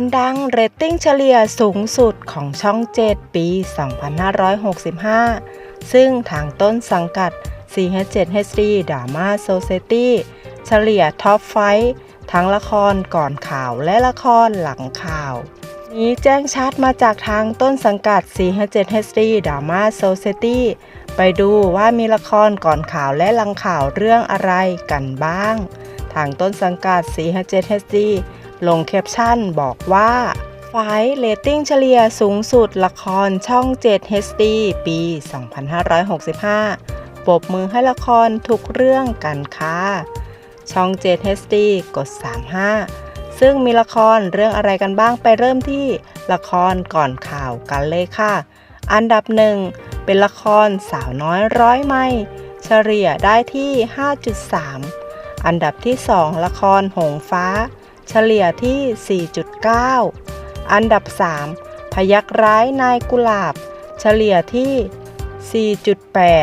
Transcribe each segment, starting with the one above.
รดังเรตติ้งเฉลี่ยสูงสุดของช่อง 7 ปี 2565 ซึ่งทางต้นสังกัด CH7HD Drama Society เฉลี่ยท็อปไฟทั้งละครก่อนข่าวและละครหลังข่าว นี้แจ้งชัดมาจากทางต้นสังกัด 457HD Drama Society ไปดูว่ามีละครก่อนข่าวและหลังข่าวเรื่องอะไรกันบ้าง ทางต้นสังกัด 457HD ลงแคปชั่นบอกว่าไฟล์เรตติ้งเฉลี่ยสูงสุดละครช่อง 7 HD ปี 2565ปรบมือให้ละครทุกเรื่องกันค่ะช่อง 7 HD กด 35 ซึ่งมีละครเรื่องอะไรกันบ้างไปเริ่มที่ละครก่อนข่าวกันเลยค่ะ อันดับหนึ่งเป็นละครสาวน้อยร้อยไม้เฉลี่ยได้ที่ 5.3 อันดับที่ 2 ละครหงฟ้า เฉลี่ยที่ 4.9 อันดับ 3 พยักร้ายนายกุหลาบ เฉลี่ยที่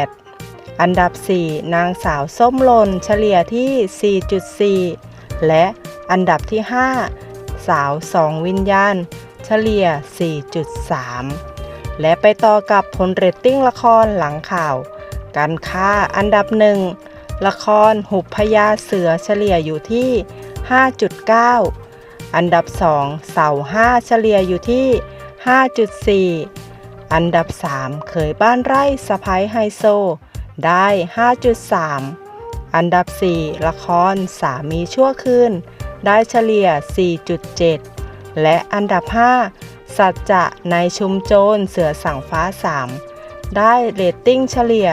4.8 อันดับ 4 นางสาวส้มหลนเฉลี่ยที่ 4.4 และอันดับที่ 5 สาวสองวิญญาณ เฉลี่ย 4.3 และไปต่อกับผลเรตติ้งละครหลังข่าวกันค่าอันดับหนึ่งละครหุบพญาเสือเฉลี่ยอยู่ที่ 5.9 อันดับ 2 เสา5 เฉลี่ยอยู่ที่ 5.4 อันดับ 3 เขยบ้านไร่สะพ้ายไฮโซ ได้ 5.3 อันดับ 4 ละครสามีชั่วคืน ได้เฉลี่ย 4.7 และอันดับ 5 สัจจะในชุมโจรเสือสั่งฟ้า 3 ได้เรตติ้งเฉลี่ย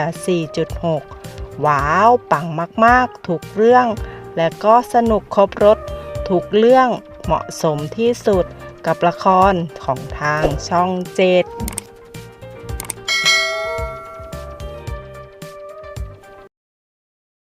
4.6 ว้าว ปังมาก ๆ ถูกเรื่อง และก็สนุกครบรถทุกเรื่องเหมาะสมที่สุดกับละครของทางช่องเจ็ด